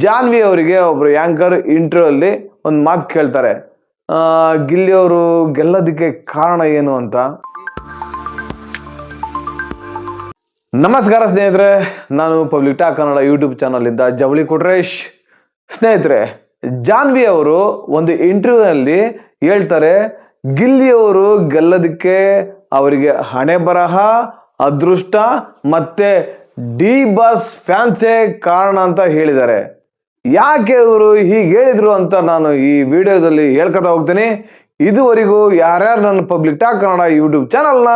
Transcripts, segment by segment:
ಜಾನ್ವಿ ಅವರಿಗೆ ಒಬ್ರು anchor interview ಅಲ್ಲಿ ಒಂದು ಮಾತು ಕೇಳ್ತಾರೆ. ಗಿಲ್ಲಿ ಅವರು ಗೆಲ್ಲೋದಕ್ಕೆ ಕಾರಣ ಏನು ಅಂತ? ನಮಸ್ಕಾರ ಸ್ನೇಹಿತರೆ, ನಾನು public talk Kannada YouTube channel ಇಂದ ಜವಳಿ ಕೊಟ್ರೇಶ್. ಸ್ನೇಹಿತರೆ, ಜಾನ್ವಿ ಅವರು ಒಂದು ಇಂಟರ್ವ್ಯೂ ಅಲ್ಲಿ ಹೇಳ್ತಾರೆ, ಗಿಲ್ಲಿ ಅವರು ಗೆಲ್ಲೋದಕ್ಕೆ ಅವರಿಗೆ ಹಣೆ ಬರಹ, ಅದೃಷ್ಟ ಮತ್ತೆ ಡಿ ಬಸ್ ಫ್ಯಾನ್ಸೇ ಕಾರಣ ಅಂತ ಹೇಳಿದ್ದಾರೆ. ಯಾಕೆ ಇವರು ಹೀಗೆ ಹೇಳಿದ್ರು ಅಂತ ನಾನು ಈ ವಿಡಿಯೋದಲ್ಲಿ ಹೇಳ್ಕೊತಾ ಹೋಗ್ತೀನಿ. ಇದುವರೆಗೂ ಯಾರ್ಯಾರು ನನ್ನ ಪಬ್ಲಿಕ್ ಟಾಕ್ ಕನ್ನಡ ಯೂಟ್ಯೂಬ್ ಚಾನಲ್ನ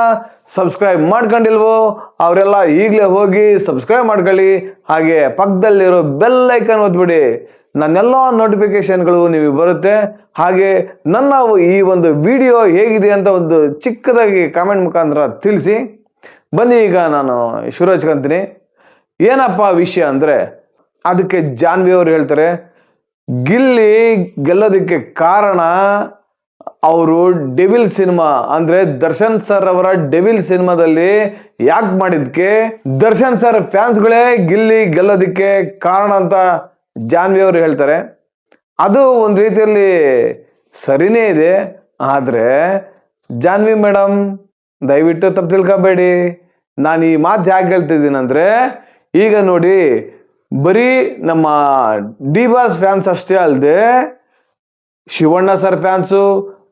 ಸಬ್ಸ್ಕ್ರೈಬ್ ಮಾಡ್ಕೊಂಡಿಲ್ವೋ ಅವರೆಲ್ಲ ಈಗಲೇ ಹೋಗಿ ಸಬ್ಸ್ಕ್ರೈಬ್ ಮಾಡ್ಕೊಳ್ಳಿ. ಹಾಗೆ ಪಕ್ಕದಲ್ಲಿರೋ ಬೆಲ್ ಐಕನ್ ಓದ್ಬಿಡಿ ನನ್ನೆಲ್ಲ ನೋಟಿಫಿಕೇಶನ್ಗಳು ನಿಮಗೆ ಬರುತ್ತೆ. ಹಾಗೆ ನನ್ನ ಈ ಒಂದು ವಿಡಿಯೋ ಹೇಗಿದೆ ಅಂತ ಒಂದು ಚಿಕ್ಕದಾಗಿ ಕಾಮೆಂಟ್ ಮುಖಾಂತರ ತಿಳಿಸಿ. ಬನ್ನಿ ಈಗ ನಾನು ಶುರು ಹಚ್ಕೊಂತೀನಿ ಏನಪ್ಪ ವಿಷಯ ಅಂದರೆ ಅದಕ್ಕೆ ಜಾನ್ವಿ ಅವರು ಹೇಳ್ತಾರೆ, ಗಿಲ್ಲಿ ಗೆಲ್ಲೋದಕ್ಕೆ ಕಾರಣ ಅವರು ಡೆವಿಲ್ ಸಿನಿಮಾ. ಅಂದ್ರೆ ದರ್ಶನ್ ಸರ್ ಅವರ ಡೆವಿಲ್ ಸಿನಿಮಾದಲ್ಲಿ ಯಾಕೆ ಮಾಡಿದ್ಕೆ? ದರ್ಶನ್ ಸರ್ ಫ್ಯಾನ್ಸ್ಗಳೇ ಗಿಲ್ಲಿ ಗೆಲ್ಲೋದಕ್ಕೆ ಕಾರಣ ಅಂತ ಜಾನ್ವಿ ಅವರು ಹೇಳ್ತಾರೆ. ಅದು ಒಂದು ರೀತಿಯಲ್ಲಿ ಸರಿನೇ ಇದೆ. ಆದರೆ ಜಾನ್ವಿ ಮೇಡಮ್ ದಯವಿಟ್ಟು ತಪ್ಪು ತಿಳ್ಕೊಬೇಡಿ. ನಾನು ಈ ಮಾತು ಯಾಕೆ ಹೇಳ್ತಿದ್ದೀನಿ ಅಂದರೆ, ಈಗ ನೋಡಿ ಬರೀ ನಮ್ಮ ಡಿ ಬಾಸ್ ಫ್ಯಾನ್ಸ್ ಅಷ್ಟೇ ಅಲ್ಲದೆ Shivanna sir fans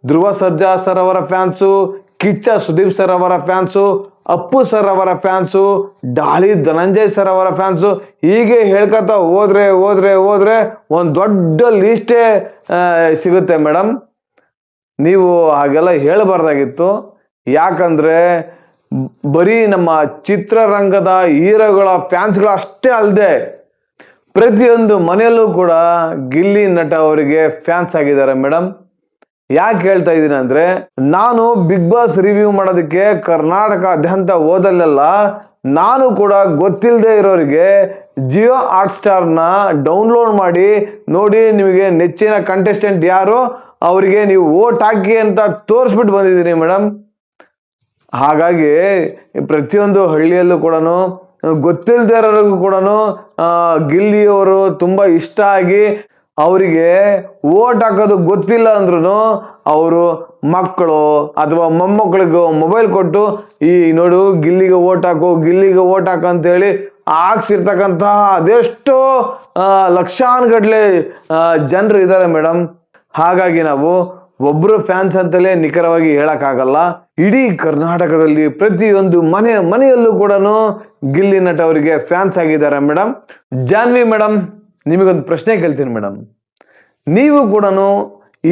Dhruva Sarja sir ಅವರ ಫ್ಯಾನ್ಸು ಕಿಚ್ಚ ಸುದೀಪ್ ಸರ್ ಅವರ ಫ್ಯಾನ್ಸು ಅಪ್ಪು ಸರ್ ಅವರ ಫ್ಯಾನ್ಸು ಡಾಲಿ ಧನಂಜಯ್ ಸರ್ ಅವರ ಫ್ಯಾನ್ಸು ಹೀಗೆ ಹೇಳ್ಕೊತ ಹೋದ್ರೆ ಹೋದ್ರೆ ಹೋದ್ರೆ ಒಂದು ದೊಡ್ಡ ಲೀಸ್ಟೇ ಸಿಗುತ್ತೆ ಮೇಡಮ್ ನೀವು ಹಾಗೆಲ್ಲ ಹೇಳಬಾರ್ದಾಗಿತ್ತು. ಯಾಕಂದ್ರೆ ಬರೀ ನಮ್ಮ ಚಿತ್ರರಂಗದ ಹೀರೋಗಳ ಫ್ಯಾನ್ಸ್ಗಳು ಅಷ್ಟೇ ಅಲ್ಲದೆ ಪ್ರತಿಯೊಂದು ಮನೆಯಲ್ಲೂ ಕೂಡ ಗಿಲ್ಲಿ ನಟ ಅವರಿಗೆ ಫ್ಯಾನ್ಸ್ ಆಗಿದ್ದಾರೆ ಮೇಡಮ್ ಯಾಕೆ ಹೇಳ್ತಾ ಇದ್ದೀನಿ ಅಂದ್ರೆ, ನಾನು ಬಿಗ್ ಬಾಸ್ ರಿವ್ಯೂ ಮಾಡೋದಕ್ಕೆ ಕರ್ನಾಟಕಾದ್ಯಂತ ಹೋದಲ್ಲೆಲ್ಲ, ನಾನು ಕೂಡ ಗೊತ್ತಿಲ್ಲದೆ ಇರೋರಿಗೆ ಜಿಯೋ ಹಾಟ್ ಸ್ಟಾರ್ನ ಡೌನ್ಲೋಡ್ ಮಾಡಿ ನೋಡಿ ನಿಮಗೆ ನೆಚ್ಚಿನ ಕಂಟೆಸ್ಟೆಂಟ್ ಯಾರು, ಅವರಿಗೆ ನೀವು ಓಟ್ ಹಾಕಿ ಅಂತ ತೋರಿಸ್ಬಿಟ್ಟು ಬಂದಿದ್ದೀನಿ ಮೇಡಮ್ ಹಾಗಾಗಿ ಪ್ರತಿಯೊಂದು ಹಳ್ಳಿಯಲ್ಲೂ ಕೂಡ ಗೊತ್ತಿಲ್ಲದೆ ಇರೋರಿಗೂ ಕೂಡ ಗಿಲ್ಲಿಯವರು ತುಂಬ ಇಷ್ಟ ಆಗಿ ಅವರಿಗೆ ಓಟ್ ಹಾಕೋದು ಗೊತ್ತಿಲ್ಲ ಅಂದ್ರೂ ಅವರು ಮಕ್ಕಳು ಅಥವಾ ಮೊಮ್ಮಕ್ಕಳಿಗೆ ಮೊಬೈಲ್ ಕೊಟ್ಟು, ಈ ನೋಡು, ಗಿಲ್ಲಿಗೆ ಓಟ್ ಹಾಕು, ಗಿಲ್ಲಿಗೆ ಓಟ್ ಹಾಕು ಅಂತೇಳಿ ಹಾಕ್ಸಿರ್ತಕ್ಕಂತಹ ಅದೆಷ್ಟೋ ಲಕ್ಷಾನುಗಟ್ಲೆ ಜನರು ಇದ್ದಾರೆ ಮೇಡಮ್ ಹಾಗಾಗಿ ನಾವು ಒಬ್ರು ಫ್ಯಾನ್ಸ್ ಅಂತಲೇ ನಿಖರವಾಗಿ ಹೇಳಕ್ಕಾಗಲ್ಲ. ಇಡೀ ಕರ್ನಾಟಕದಲ್ಲಿ ಪ್ರತಿಯೊಂದು ಮನೆ, ಮನೆಯಲ್ಲೂ ಕೂಡ ಗಿಲ್ಲಿ ನಟ ಅವರಿಗೆ ಫ್ಯಾನ್ಸ್ ಆಗಿದ್ದಾರೆ ಮೇಡಮ್ ಜಾನ್ವಿ ಮೇಡಮ್ ನಿಮಗೊಂದು ಪ್ರಶ್ನೆ ಕೇಳ್ತೀನಿ ಮೇಡಮ್ ನೀವು ಕೂಡ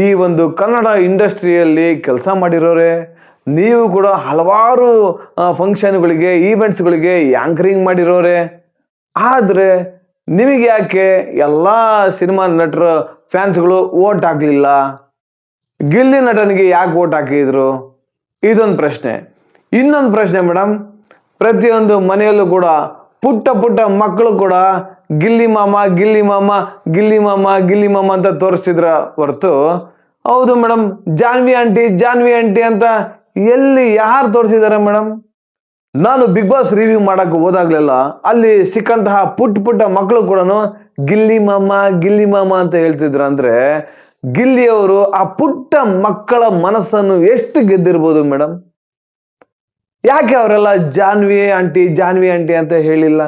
ಈ ಒಂದು ಕನ್ನಡ ಇಂಡಸ್ಟ್ರಿಯಲ್ಲಿ ಕೆಲಸ ಮಾಡಿರೋರೆ. ನೀವು ಕೂಡ ಹಲವಾರು ಫಂಕ್ಷನ್ಗಳಿಗೆ ಈವೆಂಟ್ಸ್ಗಳಿಗೆ ಆ್ಯಂಕರಿಂಗ್ ಮಾಡಿರೋರೆ. ಆದರೆ ನಿಮಗೆ ಯಾಕೆ ಎಲ್ಲ ಸಿನಿಮಾ ನಟರ ಫ್ಯಾನ್ಸ್ಗಳು ಓಟ್ ಹಾಕ್ಲಿಲ್ಲ? ಗಿಲ್ಲಿ ನಟನಿಗೆ ಯಾಕೆ ಓಟ್ ಹಾಕಿದ್ರು? ಇದೊಂದು ಪ್ರಶ್ನೆ. ಇನ್ನೊಂದು ಪ್ರಶ್ನೆ ಮೇಡಮ್ ಪ್ರತಿಯೊಂದು ಮನೆಯಲ್ಲೂ ಕೂಡ ಪುಟ್ಟ ಪುಟ್ಟ ಮಕ್ಕಳು ಕೂಡ ಗಿಲ್ಲಿ ಮಾಮ ಗಿಲ್ಲಿ ಮಾಮ ಗಿಲ್ಲಿ ಮಾಮ ಗಿಲ್ಲಿ ಮಾಮ ಅಂತ ತೋರಿಸ್ತಿದ್ರ ಹೊರತು. ಹೌದು madam Janvi aunty Janvi aunty ಅಂತ ಎಲ್ಲಿ ಯಾರು ತೋರಿಸಿದಾರೆ ಮೇಡಮ್ ನಾನು ಬಿಗ್ ಬಾಸ್ ರಿವ್ಯೂ ಮಾಡಕ್ಕೆ ಹೋದಾಗ್ಲೆಲ್ಲ ಅಲ್ಲಿ ಸಿಕ್ಕಂತಹ ಪುಟ್ಟ ಪುಟ್ಟ ಮಕ್ಕಳು ಕೂಡ ಗಿಲ್ಲಿ ಮಾಮ ಗಿಲ್ಲಿ ಮಾಮ ಅಂತ ಹೇಳ್ತಿದ್ರು ಅಂದ್ರೆ ಗಿಲ್ಲಿಯವರು ಆ ಪುಟ್ಟ ಮಕ್ಕಳ ಮನಸ್ಸನ್ನು ಎಷ್ಟು ಗೆದ್ದಿರ್ಬೋದು ಮೇಡಮ್ ಯಾಕೆ ಅವರೆಲ್ಲ ಜಾನ್ವಿ ಆಂಟಿ ಜಾನ್ವಿ ಆಂಟಿ ಅಂತ ಹೇಳಿಲ್ಲ?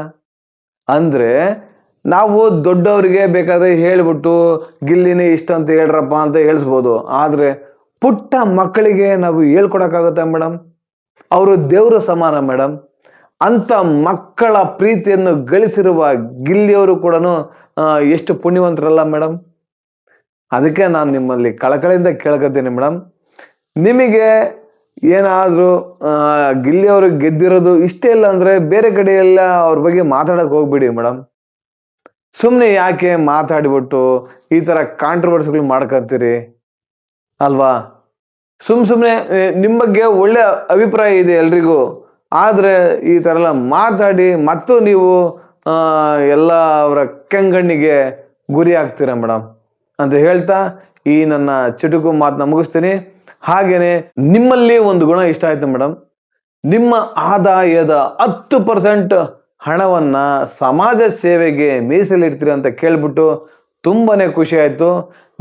ಅಂದ್ರೆ ನಾವು ದೊಡ್ಡವರಿಗೆ ಬೇಕಾದ್ರೆ ಹೇಳ್ಬಿಟ್ಟು ಗಿಲ್ಲಿನೇ ಇಷ್ಟ ಅಂತ ಹೇಳ್ರಪ್ಪ ಅಂತ ಹೇಳಿಸ್ಬೋದು. ಆದ್ರೆ ಪುಟ್ಟ ಮಕ್ಕಳಿಗೆ ನಾವು ಹೇಳ್ಕೊಡಕ್ಕಾಗುತ್ತಾ ಮೇಡಮ್ ಅವರು ದೇವರ ಸಮಾನ ಮೇಡಮ್ ಅಂತ ಮಕ್ಕಳ ಪ್ರೀತಿಯನ್ನು ಗಳಿಸಿರುವ ಗಿಲ್ಲಿಯವರು ಕೂಡ ಎಷ್ಟು ಪುಣ್ಯವಂತರಲ್ಲ ಮೇಡಮ್ ಅದಕ್ಕೆ ನಾನು ನಿಮ್ಮಲ್ಲಿ ಕಳಕಳಿಯಿಂದ ಕೇಳ್ಕೊತೀನಿ ಮೇಡಮ್ ನಿಮಗೆ ಏನಾದರೂ ಗಿಲ್ಲಿ ಅವರು ಗೆದ್ದಿರೋದು ಇಷ್ಟೇ ಇಲ್ಲ ಅಂದರೆ ಬೇರೆ ಕಡೆಯೆಲ್ಲ ಅವ್ರ ಬಗ್ಗೆ ಮಾತಾಡಕ್ಕೆ ಹೋಗ್ಬಿಡಿ ಮೇಡಮ್ ಸುಮ್ಮನೆ ಯಾಕೆ ಮಾತಾಡಿಬಿಟ್ಟು ಈ ಥರ ಕಾಂಟ್ರವರ್ಸಿಗಳು ಮಾಡ್ಕೊತೀರಿ? ಅಲ್ವಾ? ಸುಮ್ ಸುಮ್ಮನೆ ನಿಮ್ಮ ಬಗ್ಗೆ ಒಳ್ಳೆ ಅಭಿಪ್ರಾಯ ಇದೆ ಎಲ್ರಿಗೂ. ಆದರೆ ಈ ಥರ ಎಲ್ಲ ಮಾತಾಡಿ ಮತ್ತು ನೀವು ಎಲ್ಲ ಅವರ ಕೆಂಗಣ್ಣಿಗೆ ಗುರಿ ಆಗ್ತೀರಾ ಮೇಡಮ್ ಅಂತ ಹೇಳ್ತಾ ಈ ನನ್ನ ಚುಟುಕು ಮಾತನ್ನ ಮುಗಿಸ್ತೀನಿ. ಹಾಗೇನೆ ನಿಮ್ಮಲ್ಲಿ ಒಂದು ಗುಣ ಇಷ್ಟ ಆಯ್ತು ಮೇಡಮ್ ನಿಮ್ಮ ಆದಾಯದ ಹತ್ತು ಪರ್ಸೆಂಟ್ ಹಣವನ್ನ ಸಮಾಜ ಸೇವೆಗೆ ಮೀಸಲಿಡ್ತೀರಿ ಅಂತ ಕೇಳ್ಬಿಟ್ಟು ತುಂಬಾನೇ ಖುಷಿ ಆಯ್ತು.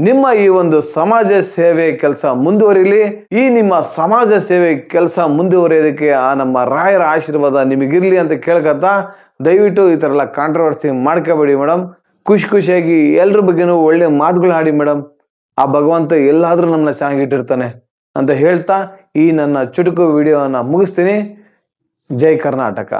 ನಿಮ್ಮ ಈ ಒಂದು ಸಮಾಜ ಸೇವೆ ಕೆಲಸ ಮುಂದುವರಿಲಿ. ಈ ನಿಮ್ಮ ಸಮಾಜ ಸೇವೆ ಕೆಲಸ ಮುಂದುವರಿಯೋದಕ್ಕೆ ಆ ನಮ್ಮ ರಾಯರ ಆಶೀರ್ವಾದ ನಿಮಗಿರ್ಲಿ ಅಂತ ಕೇಳ್ಕತ್ತಾ ದಯವಿಟ್ಟು ಈ ಥರ ಎಲ್ಲ ಕಾಂಟ್ರವರ್ಸಿ ಮಾಡ್ಕೋಬೇಡಿ ಮೇಡಮ್ ಖುಷಿ ಖುಷಿಯಾಗಿ ಎಲ್ರ ಬಗ್ಗೆನೂ ಒಳ್ಳೆ ಮಾತುಗಳು ಆಡಿ ಮೇಡಮ್ ಆ ಭಗವಂತ ಎಲ್ಲಾದ್ರೂ ನಮ್ಮನ್ನ ಚೆನ್ನಾಗಿಟ್ಟಿರ್ತಾನೆ ಅಂತ ಹೇಳ್ತಾ ಈ ನನ್ನ ಚುಟುಕು ವಿಡಿಯೋನ ಮುಗಿಸ್ತೀನಿ. ಜೈ ಕರ್ನಾಟಕ.